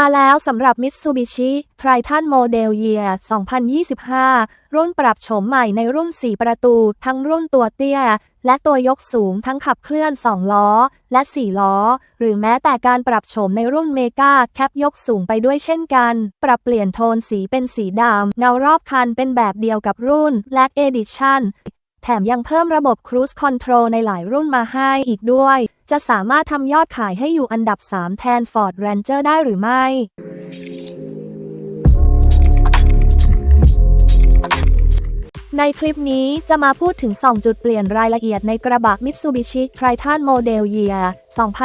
มาแล้วสำหรับ Mitsubishi Triton Model Year 2025 รุ่นปรับโฉมใหม่ในรุ่น 4 ประตู ทั้งรุ่นตัวเตี้ย และตัวยกสูงทั้งขับเคลื่อน 2 ล้อ และ 4 ล้อ หรือแม้แต่การปรับโฉมในรุ่นเมกาแคปยกสูงไปด้วยเช่นกัน ปรับเปลี่ยนโทนสีเป็นสีดำเงารอบคันเป็นแบบเดียวกับรุ่น Black Edition แถมยังเพิ่มระบบ Cruise Control ในหลายรุ่นมาให้อีกด้วย จะสามารถทำยอดขายให้อยู่อันดับ 3 แทน Ford Ranger ได้หรือไม่ ในคลิปนี้จะมาพูดถึง 2 จุดเปลี่ยนรายละเอียดในกระบะ Mitsubishi Triton Model Year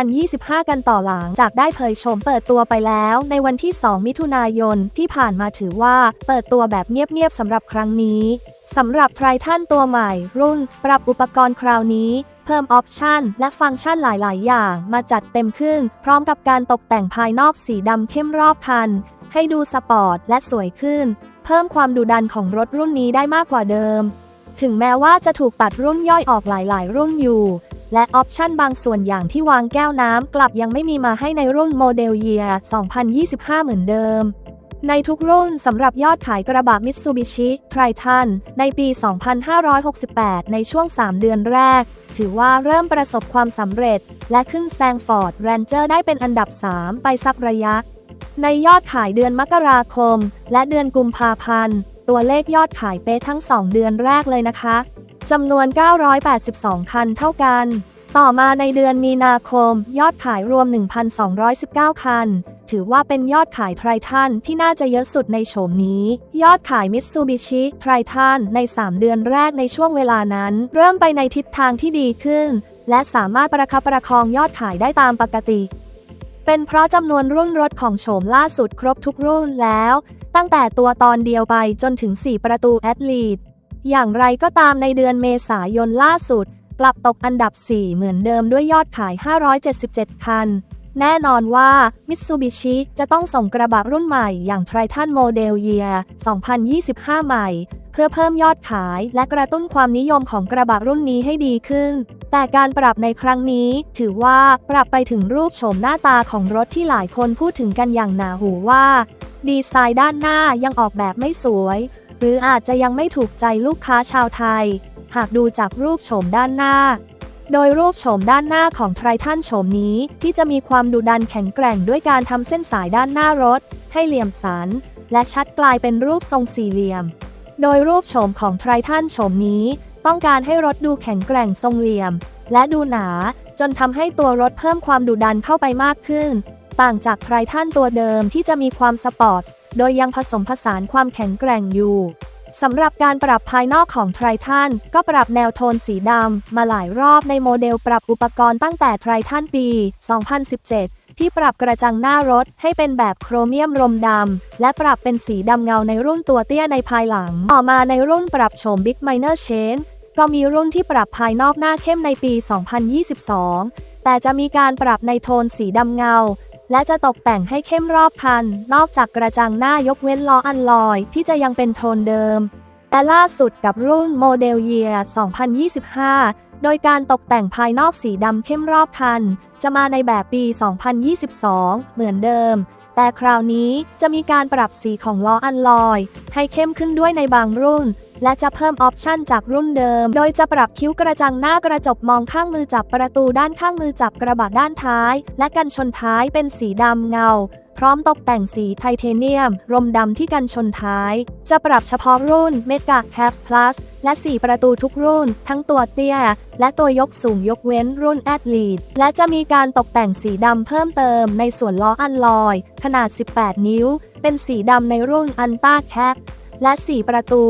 2025 กันต่อหลังจากได้เผยโฉมเปิดตัวไปแล้วในวันที่ 2 มิถุนายนที่ผ่านมาถือว่าเปิดตัวแบบเงียบๆสำหรับครั้งนี้สำหรับ Triton ตัวใหม่รุ่น ปรับอุปกรณ์คราวนี้ พิ่มออปชันและฟังก์ชันหลาย ๆ อย่างมาจัดเต็มขึ้น พร้อมกับการตกแต่งภายนอกสีดำเข้มรอบคัน ให้ดูสปอร์ตและสวยขึ้น เพิ่มความดุดันของรถรุ่นนี้ได้มากกว่าเดิม ถึงแม้ว่าจะถูกตัดรุ่นย่อยออกหลาย ๆ รุ่นอยู่ และออปชันบางส่วนอย่างที่วางแก้วน้ำกลับยังไม่มีมาให้ในรุ่นโมเดลเยียร์2025 เหมือนเดิมในทุกรุ่นสำหรับยอดขายกระบะ Mitsubishi Triton ในปี 2568 ในช่วง 3 เดือนแรก ถือว่าเริ่มประสบความสำเร็จ และขึ้นแซง Ford Ranger ได้เป็นอันดับ 3 ไปสักระยะ ในยอดขายเดือนมกราคม และเดือนกุมภาพันธ์ ตัวเลขยอดขายเป๊ะทั้ง 2 เดือนแรกเลยนะคะจำนวน 982 คันเท่ากัน ต่อมาในเดือนมีนาคม ยอดขายรวม 1,219 คัน ถือว่าเป็นยอดขายไทรทันที่น่าจะเยอะสุดในโฉมนี้ ยอดขายมิตซูบิชิไทรทันใน 3 เดือนแรกในช่วงเวลานั้น เริ่มไปในทิศทางที่ดีขึ้น และสามารถประคับประคองยอดขายได้ตามปกติ เป็นเพราะจำนวนรุ่นรถของโฉมล่าสุดครบทุกรุ่นแล้ว ตั้งแต่ตัวตอนเดียวไปจนถึง 4 ประตูแอดลีดอย่างไรก็ตามในเดือนเมษายนล่าสุด กลับตกอันดับ 4 เหมือนเดิมด้วยยอดขาย 577 คัน แน่นอนว่า Mitsubishi จะต้องส่งกระบะรุ่นใหม่อย่าง Triton Model Year 2025 ใหม่ เพื่อเพิ่มยอดขายและกระตุ้นความนิยมของกระบะรุ่นนี้ให้ดีขึ้น แต่การปรับในครั้งนี้ ถือว่าปรับไปถึงรูปโฉมหน้าตาของรถที่หลายคนพูดถึงกันอย่างหนาหูว่า ดีไซน์ด้านหน้ายังออกแบบไม่สวย หรืออาจจะยังไม่ถูกใจลูกค้าชาวไทย หากดูจากรูปโฉมด้านหน้า โดยรูปโฉมด้านหน้าของไททันโฉมนี้ ที่จะมีความดุดันแข็งแกร่งด้วยการทำเส้นสายด้านหน้ารถ ให้เหลี่ยมสันและชัดกลายเป็นรูปทรงสี่เหลี่ยม โดยรูปโฉมของไททันโฉมนี้ ต้องการให้รถดูแข็งแกร่งทรงเหลี่ยม และดูหนา จนทำให้ตัวรถเพิ่มความดุดันเข้าไปมากขึ้น ต่างจากไททันตัวเดิมที่จะมีความสปอร์ตโดยยังผสมผสานความแข็งแกร่งอยู่ สำหรับการปรับภายนอกของไททันก็ปรับแนวโทนสีดำมาหลายรอบในโมเดลปรับอุปกรณ์ตั้งแต่ไททันปี 2017 ที่ปรับกระจังหน้ารถให้เป็นแบบโครเมียมรมดำ และปรับเป็นสีดำเงาในรุ่นตัวเตี้ยในภายหลัง ต่อมาในรุ่นปรับโฉม Big Minor Change ก็มีรุ่นที่ปรับภายนอกหน้าเข้มในปี 2022 แต่จะมีการปรับในโทนสีดำเงา และจะตกแต่งให้เข้มรอบคัน นอกจากกระจังหน้ายกเว้นล้ออันลอยที่จะยังเป็นโทนเดิม แต่ล่าสุดกับรุ่นโมเดลเยียร์ 2025 โดยการตกแต่งภายนอกสีดำเข้มรอบคัน จะมาในแบบปี 2022 เหมือนเดิม แต่คราวนี้จะมีการปรับสีของล้ออันลอย ให้เข้มขึ้นด้วยในบางรุ่น และจะเพิ่มออปชันจากรุ่นเดิม โดยจะปรับคิ้วกระจังหน้ากระจกมองข้างมือจับประตูด้านข้างมือจับกระบะด้านท้าย และกันชนท้ายเป็นสีดำเงา พร้อมตกแต่งสีไทเทเนียม รมดำที่กันชนท้าย จะปรับเฉพาะรุ่น m e g a Cap Plus และ 4 ประตูทุกรุ่น ทั้งตัวเตี้ย และตัวยกสูงยกเว้นรุ่น a d l e t และจะมีการตกแต่งสีดำเพิ่มเติมในส่วนล้ออันลอย ขนาด 18 นิ้ว เป็นสีดำในรุ่น a n t a Cap และ 4 ประตู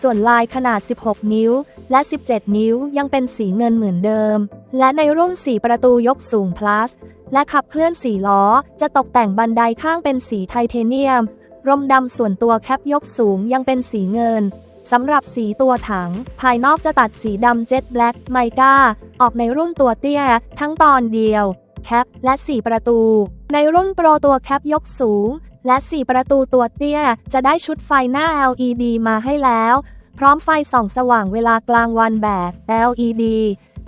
ส่วนลายขนาด 16 นิ้ว และ 17 นิ้วยังเป็นสีเงินเหมือนเดิม และในรุ่น 4 ประตูยกสูง plus และขับเคลื่อน4ล้อ จะตกแต่งบันไดข้างเป็นสีไทเทเนียมรมดำส่วนตัวแคปยกสูงยังเป็นสีเงินสำหรับสีตัวถัง ภายนอกจะตัดสีดำเจ็ตแบล็กไมกาออกในรุ่นตัวเตี้ย ทั้งตอนเดียว แคป และ 4 ประตู ในรุ่นโปรตัวแคปยกสูง และ 4 ประตูตัวเตี้ย จะได้ชุดไฟหน้า LED มาให้แล้ว พร้อมไฟส่องสว่างเวลากลางวันแบบ LED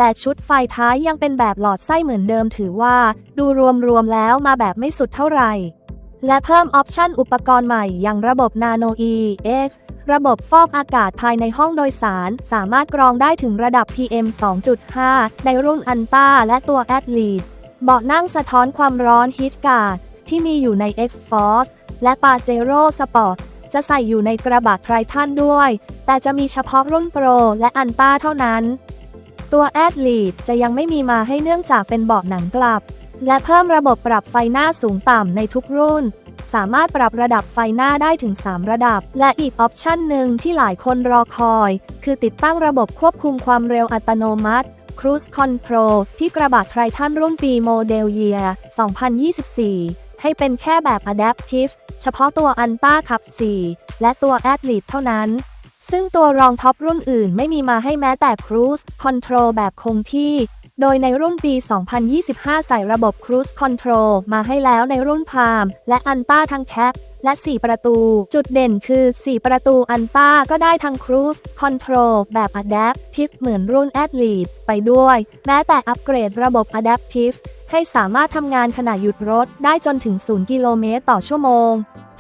แต่ชุดไฟท้ายยังเป็นแบบหลอดไส้เหมือนเดิมถือว่า ดูรวมๆแล้วมาแบบไม่สุดเท่าไหร่ และเพิ่มออปชันอุปกรณ์ใหม่อย่างระบบ Nano E X ระบบฟอกอากาศภายในห้องโดยสาร สามารถกรองได้ถึงระดับ PM 2.5 ในรุ่นอันต้าและตัว a t l e t เบาะนั่งสะท้อนความร้อน Heat Guard ที่มีอยู่ใน X-Force และ Pajero Sport จะใส่อยู่ในกระบะไททันด้วย แต่จะมีเฉพาะรุ่นโปรและอันต้าเท่านั้น ตัว a t l e t จะยังไม่มีมาให้เนื่องจากเป็นเบาะหนังกลับ และเพิ่มระบบปรับไฟหน้าสูงต่ำในทุกรุ่น สามารถปรับระดับไฟหน้าได้ถึง 3 ระดับ และอีกออปชันหนึ่งที่หลายคนรอคอย คือติดตั้งระบบควบคุมความเร็วอัตโนมัติ Cruise Control ที่กระบะไททันรุ่นปีโมเดลเยีย2024 ให้เป็นแค่แบบ Adaptive เฉพาะตัวอันต้าขับ 4 และตัว a t l e t เท่านั้น ซึ่งตัวรองท็อปรุ่นอื่นไม่มีมาให้แม้แต่ Cruise Control แบบคงที่ โดยในรุ่นปี 2025 ใส่ระบบ Cruise Control มาให้แล้วในรุ่นพามและอันต้าทั้งแคปและ 4 ประตู จุดเด่นคือ 4 ประตูอันต้าก็ได้ทั้ง Cruise Control แบบ Adaptive เหมือนรุ่น a t l e t ไปด้วย แม้แต่อัปเกรดระบบ Adaptive ให้สามารถทำงานขณะหยุดรถได้จนถึง 0 กิโลเมตรต่อชั่วโมง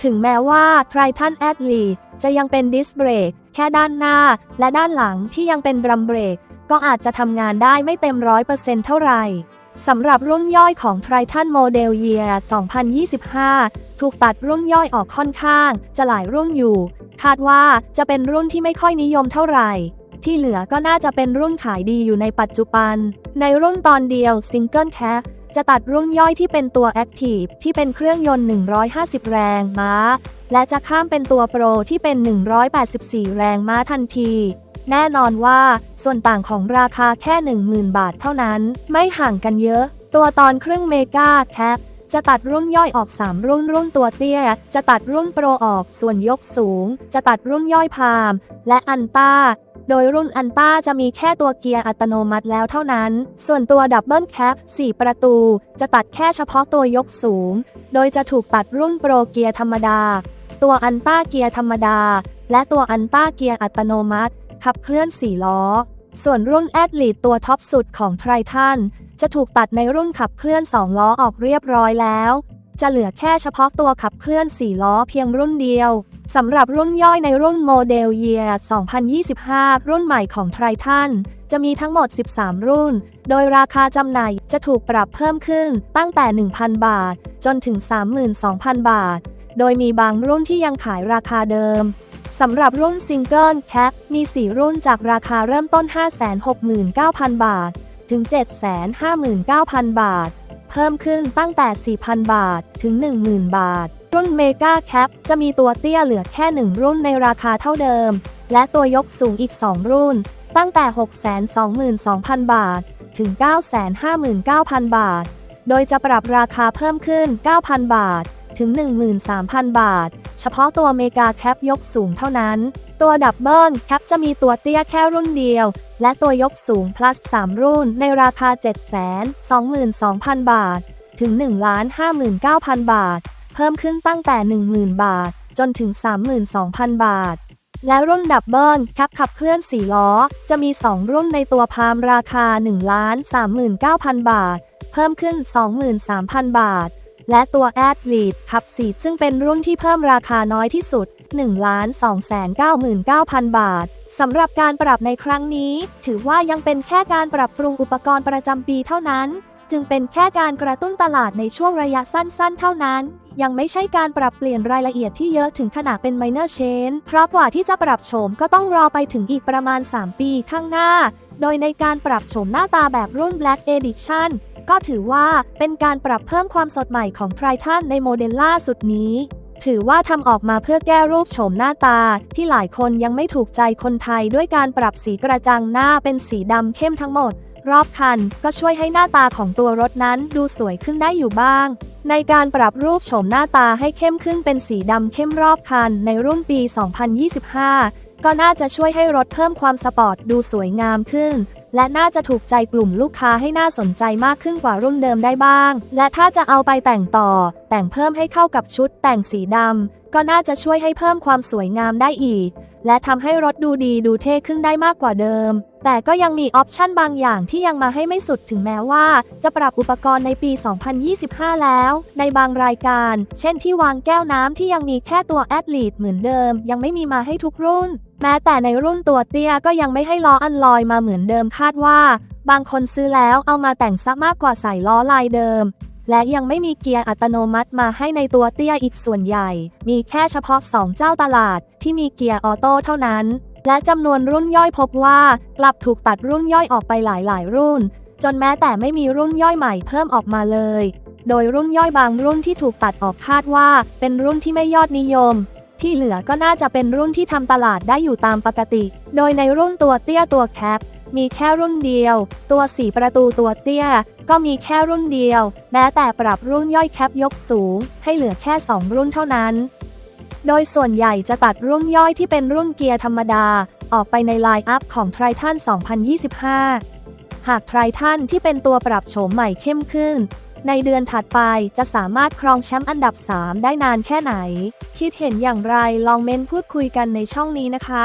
ถึงแม้ว่า Triton a t l e t จะยังเป็นดิสเบรกแค่ด้านหน้า และด้านหลังที่ยังเป็นดรัมเบรก ก็อาจจะทำงานได้ไม่เต็มร้อยเปอร์เซ็นต์เท่าไหร่สำหรับรุ่นย่อยของ Triton Model Year 2025 ถูกตัดรุ่นย่อยออกค่อนข้าง จะหลายรุ่นอยู่ คาดว่าจะเป็นรุ่นที่ไม่ค่อยนิยมเท่าไหร่ ที่เหลือก็น่าจะเป็นรุ่นขายดีอยู่ในปัจจุบัน ในรุ่นตอนเดียว Single Cab จะตัดรุ่นย่อยที่เป็นตัว Active ที่เป็นเครื่องยนต์ 150 แรงม้า และจะข้ามเป็นตัวโปรที่เป็น 184 แรงม้าทันที แน่นอนว่าส่วนต่างของราคาแค่ 10,000 บาทเท่านั้น ไม่ห่างกันเยอะ ตัวตอนครื่งเมกาแคปจะตัดรุ่นย่อยออก 3 รุ่นรุ่นตัวเตี้ย จะตัดรุ่นโปรออกส่วนยกสูง จะตัดรุ่นย่อยพาม และอันต้า โดยรุ่นอันต้าจะมีแค่ตัวเกียร์อัตโนมัติแล้วเท่านั้น ส่วนตัวดับเบิลแคป4ประตู จะตัดแค่เฉพาะตัวยกสูง โดยจะถูกตัดรุ่นโปรเกียร์ธรรมดา ตัวอันต้าเกียร์ธรรมดา และตัวอันต้าเกียร์อัตโนมัติ ขับเคลื่อน 4 ล้อ ส่วนรุ่นแอดลีดตัวท็อปสุดของไททันจะถูกตัดในรุ่นขับเคลื่อน 2 ล้อออกเรียบร้อยแล้ว จะเหลือแค่เฉพาะตัวขับเคลื่อน 4 ล้อเพียงรุ่นเดียวสำหรับรุ่นย่อยในรุ่นโมเดลเยีย2025 รุ่นใหม่ของไททันจะมีทั้งหมด 13 รุ่น โดยราคาจำหน่ายจะถูกปรับเพิ่มขึ้นตั้งแต่ 1,000 บาท จนถึง 32,000 บาท โดยมีบางรุ่นที่ยังขายราคาเดิม สำหรับรุ่นซิงเกิลแคปมี 4 รุ่นจากราคาเริ่มต้น 569,000 บาท ถึง 759,000 บาท เพิ่มขึ้นตั้งแต่ 4,000 บาท ถึง 10,000 บาท รุ่นเมกาแคปจะมีตัวเตี้ยเหลือแค่ 1 รุ่นในราคาเท่าเดิม และตัวยกสูงอีก 2 รุ่น ตั้งแต่ 622,000 บาท ถึง 959,000 บาท โดยจะปรับราคาเพิ่มขึ้น 9,000 บาท ถึง 13,000 บาท เฉพาะตัวเมกาแคปยกสูงเท่านั้น ตัวดับเบิลแคปจะมีตัวเตี้ยแค่รุ่นเดียว และตัวยกสูง plus 3 รุ่นในราคา 722,000 บาท ถึง 1,59,000 บาท เพิ่มขึ้นตั้งแต่ 10,000 บาท จนถึง 32,000 บาทและรุ่นดับเบิลแคปขับเคลื่อน 4 ล้อ จะมี 2 รุ่นในตัวพามราคา 1,39,000 บาท เพิ่มขึ้น 23,000 บาท และตัว a d l e a d ขับ4ซึ่งเป็นรุ่นที่เพิ่มราคาน้อยที่สุด 1,299,000 บาทสำหรับการปรับในครั้งนี้ ถือว่ายังเป็นแค่การปรับปรุงอุปกรณ์ประจำปีเท่านั้น จึงเป็นแค่การกระตุ้นตลาดในช่วงระยะสั้นๆ เท่านั้น ยังไม่ใช่การปรับเปลี่ยนรายละเอียดที่เยอะถึงขนาดเป็น minor change เพราะกว่าที่จะปรับโฉมก็ต้องรอไปถึงอีกประมาณ 3 ปีข้างหน้า โดยในการปรับโฉมหน้าตาแบบรุ่น Black Edition ก็ถือว่าเป็นการปรับเพิ่มความสดใหม่ของไททันในโมเดลล่าสุดนี้ ถือว่าทำออกมาเพื่อแก้รูปโฉมหน้าตา ที่หลายคนยังไม่ถูกใจคนไทยด้วยการปรับสีกระจังหน้าเป็นสีดำเข้มทั้งหมด รอบคันก็ช่วยให้หน้าตาของตัวรถนั้นดูสวยขึ้นได้อยู่บ้าง ในการปรับรูปโฉมหน้าตาให้เข้มขึ้นเป็นสีดำเข้มรอบคันในรุ่นปี 2025 ก็น่าจะช่วยให้รถเพิ่มความสปอร์ตดูสวยงามขึ้น และน่าจะถูกใจกลุ่มลูกค้าให้น่าสนใจมากขึ้นกว่ารุ่นเดิมได้บ้าง และถ้าจะเอาไปแต่งต่อ แต่งเพิ่มให้เข้ากับชุดแต่งสีดำ ก็น่าจะช่วยให้เพิ่มความสวยงามได้อีก และทำให้รถดูดีดูเท่ขึ้นได้มากกว่าเดิม แต่ก็ยังมีออปชั่นบางอย่างที่ยังมาให้ไม่สุดถึงแม้ว่า จะปรับอุปกรณ์ในปี 2025 แล้ว ในบางรายการ เช่นที่วางแก้วน้ำที่ยังมีแค่ตัวแอดลีดเหมือนเดิม ยังไม่มีมาให้ทุกรุ่น แม้แต่ในรุ่นตัวเตี้ยก็ยังไม่ให้ล้ออันลอยมาเหมือนเดิมคาดว่า บางคนซื้อแล้วเอามาแต่งซะมากกว่าใส่ล้อลายเดิม และยังไม่มีเกียร์อัตโนมัติมาให้ในตัวเตี้ยอีกส่วนใหญ่ มีแค่เฉพาะ 2 เจ้าตลาดที่มีเกียร์ออโต้เท่านั้น และจำนวนรุ่นย่อยพบว่า กลับถูกตัดรุ่นย่อยออกไปหลายๆ รุ่น จนแม้แต่ไม่มีรุ่นย่อยใหม่เพิ่มออกมาเลย โดยรุ่นย่อยบางรุ่นที่ถูกตัดออกคาดว่า เป็นรุ่นที่ไม่ยอดนิยมที่เหลือก็น่าจะเป็นรุ่นที่ทำตลาดได้อยู่ตามปกติ โดยในรุ่นตัวเตี้ยตัวแคป มีแค่รุ่นเดียว ตัวสีประตูตัวเตี้ย ก็มีแค่รุ่นเดียว แม้แต่ปรับรุ่นย่อยแคปยกสูง ให้เหลือแค่ 2 รุ่นเท่านั้น โดยส่วนใหญ่จะตัดรุ่นย่อยที่เป็นรุ่นเกียร์ธรรมดา ออกไปในไลน์อัพของไททัน2025 หากไททันที่เป็นตัวปรับโฉมใหม่เข้มขึ้น ในเดือนถัดไปจะสามารถครองแชมป์อันดับ 3 ได้นานแค่ไหน คิดเห็นอย่างไรลองเม้นพูดคุยกันในช่องนี้นะคะ